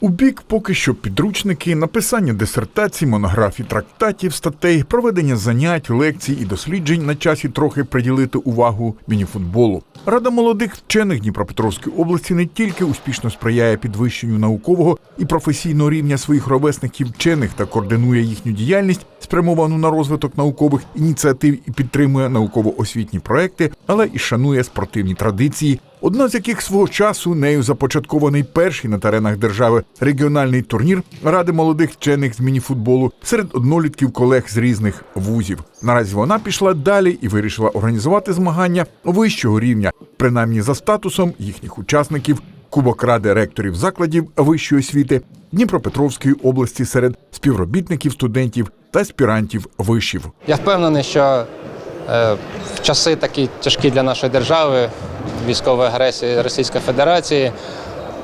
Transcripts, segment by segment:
У бік поки що підручники, написання дисертацій, монографій, трактатів, статей, проведення занять, лекцій і досліджень на часі трохи приділити увагу мініфутболу. Рада молодих вчених Дніпропетровської області не тільки успішно сприяє підвищенню наукового і професійного рівня своїх ровесників вчених та координує їхню діяльність, спрямовану на розвиток наукових ініціатив і підтримує науково-освітні проекти, але і шанує спортивні традиції. Одна з яких свого часу нею започаткований перший на теренах держави регіональний турнір ради молодих вчених з мініфутболу серед однолітків колег з різних вузів. Наразі вона пішла далі і вирішила організувати змагання вищого рівня, принаймні за статусом їхніх учасників. Кубок ради ректорів закладів вищої освіти Дніпропетровської області серед співробітників, студентів та аспірантів вишів. Я впевнений, що е, часи такі тяжкі для нашої держави, військової агресії Російської Федерації,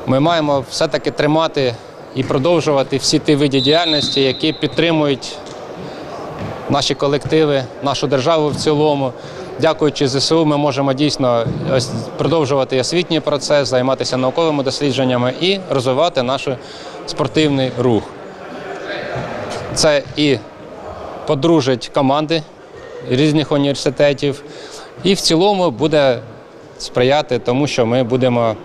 ми маємо все-таки тримати і продовжувати всі ті види діяльності, які підтримують наші колективи, нашу державу в цілому. Дякуючи ЗСУ, ми можемо дійсно продовжувати освітній процес, займатися науковими дослідженнями і розвивати наш спортивний рух. Це і подружить команди різних університетів, і в цілому буде сприяти тому, що ми будемо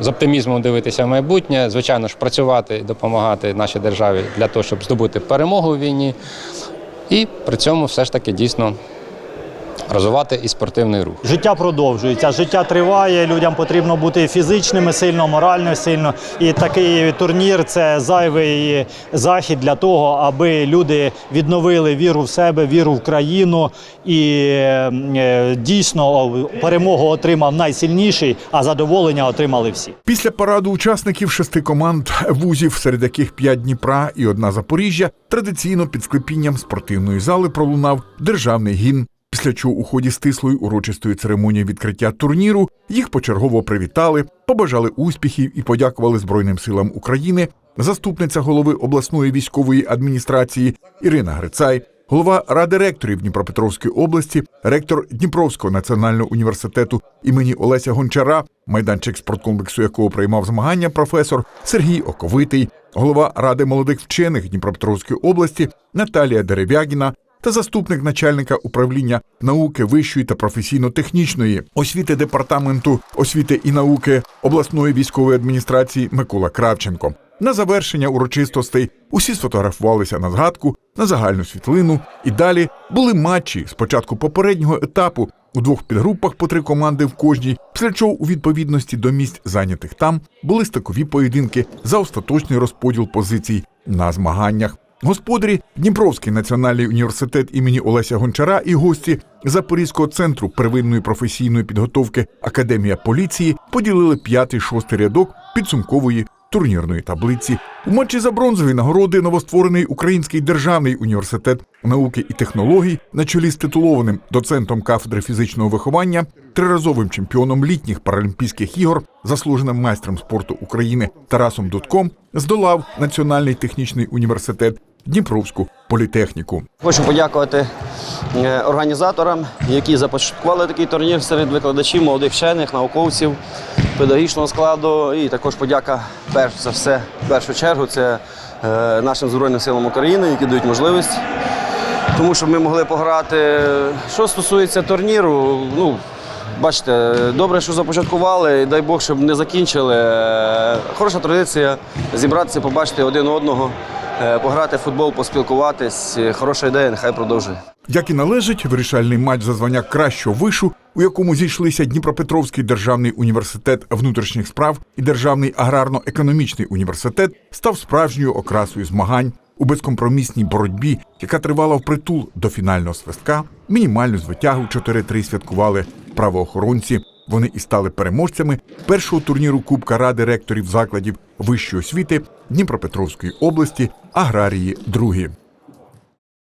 з оптимізмом дивитися в майбутнє, звичайно ж, працювати і допомагати нашій державі для того, щоб здобути перемогу в війні, і при цьому все ж таки дійсно розвивати і спортивний рух. Життя продовжується, життя триває. Людям потрібно бути фізичними сильно, морально сильно. І такий турнір це зайвий захід для того, аби люди відновили віру в себе, віру в країну. І е, дійсно перемогу отримав найсильніший, а задоволення отримали всі. Після параду учасників шести команд вузів, серед яких п'ять Дніпра і одна Запоріжжя, традиційно під склепінням спортивної зали пролунав державний гімн. Після чого у ході стислої урочистої церемонії відкриття турніру їх почергово привітали, побажали успіхів і подякували Збройним силам України. Заступниця голови обласної військової адміністрації Ірина Грицай, голова ради ректорів Дніпропетровської області, ректор Дніпровського національного університету імені Олеся Гончара, майданчик спорткомплексу якого приймав змагання професор Сергій Оковитий, голова ради молодих вчених Дніпропетровської області Наталія Дерев'ягіна та заступник начальника управління науки вищої та професійно-технічної освіти департаменту освіти і науки обласної військової адміністрації Микола Кравченко. На завершення урочистостей усі сфотографувалися на згадку, на загальну світлину. І далі були матчі з початку попереднього етапу у двох підгрупах по три команди в кожній, після чого у відповідності до місць зайнятих там були стикові поєдинки за остаточний розподіл позицій на змаганнях. Господарі Дніпровський національний університет імені Олеся Гончара і гості Запорізького центру первинної професійної підготовки Академія поліції поділили п'ятий-шостий рядок підсумкової турнірної таблиці. У матчі за бронзові нагороди новостворений Український державний університет науки і технологій на чолі з титулованим доцентом кафедри фізичного виховання, триразовим чемпіоном літніх паралімпійських ігор, заслуженим майстром спорту України Тарасом Дудком здолав Національний технічний університет Дніпровську політехніку. Хочу подякувати е, організаторам, які започаткували такий турнір серед викладачів, молодих вчених, науковців, педагогічного складу. І також подяка перш за все, в першу чергу, це е, нашим Збройним силам України, які дають можливість. Тому щоб ми могли пограти. Що стосується турніру, ну бачите, добре, що започаткували, і дай Бог, щоб не закінчили. Е, Хороша традиція зібратися, побачити один одного, е, пограти в футбол, поспілкуватись. Хороша ідея, нехай продовжує. Як і належить, вирішальний матч за звання кращого вишу, у якому зійшлися Дніпропетровський державний університет внутрішніх справ і Державний аграрно-економічний університет, став справжньою окрасою змагань у безкомпромісній боротьбі, яка тривала впритул до фінального свистка. Мінімальну звитягу 4-3 святкували правоохоронці. Вони і стали переможцями першого турніру Кубка Ради ректорів закладів вищої освіти Дніпропетровської області Аграрії другі.